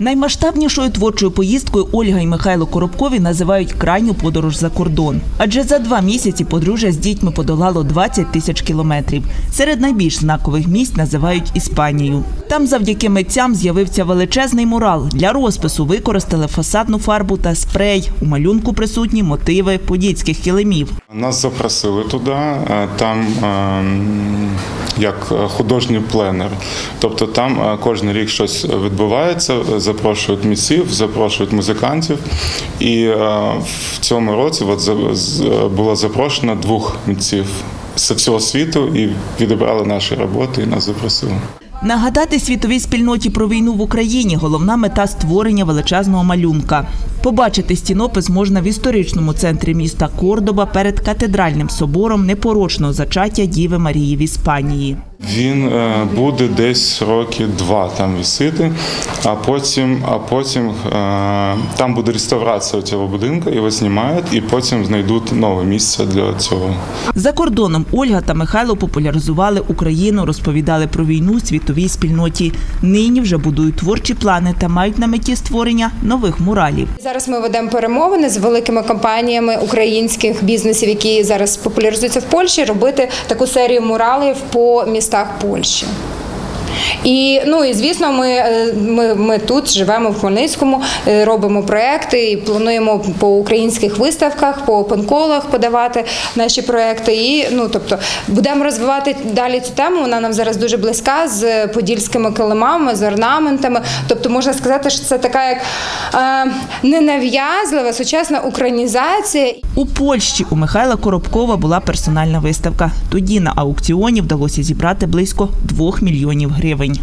Наймасштабнішою творчою поїздкою Ольга і Михайло Коробкові називають крайню подорож за кордон. Адже за два місяці подружжя з дітьми подолало 20 тисяч кілометрів. Серед найбільш знакових місць називають Іспанію. Там завдяки митцям з'явився величезний мурал. Для розпису використали фасадну фарбу та спрей. У малюнку присутні мотиви подільських килимів. Нас запросили туди, е, там ем, як е, художній пленер. Тобто там е, кожен рік щось відбувається, е, запрошують місців, запрошують музикантів. І в цьому році от, була з- було запрошено двох митців з всього світу і відібрали наші роботи і нас запросили. Нагадати світовій спільноті про війну в Україні головна мета створення величезного малюнка. Побачити стінопис можна в історичному центрі міста Кордоба перед катедральним собором непорочного зачаття Діви Марії в Іспанії. Він е, буде десь роки два там висіти, а потім, а потім е, там буде реставрація цього будинку, його знімають, і потім знайдуть нове місце для цього. За кордоном Ольга та Михайло популяризували Україну, розповідали про війну світовій спільноті. Нині вже будують творчі плани та мають на меті створення нових муралів. Зараз ми ведемо перемовини з великими компаніями українських бізнесів, які зараз популяризуються в Польщі, робити таку серію муралів по містах Польщі. І ну і звісно, ми, е, ми, ми тут живемо в Хмельницькому, е, робимо проекти і плануємо по українських виставках, по опенколах подавати наші проекти. І ну тобто будемо розвивати далі цю тему. Вона нам зараз дуже близька з подільськими килимами, з орнаментами. Тобто можна сказати, що це така як е, ненав'язлива сучасна українізація. У Польщі у Михайла Коробкова була персональна виставка. Тоді на аукціоні вдалося зібрати близько 2 мільйонів гривень.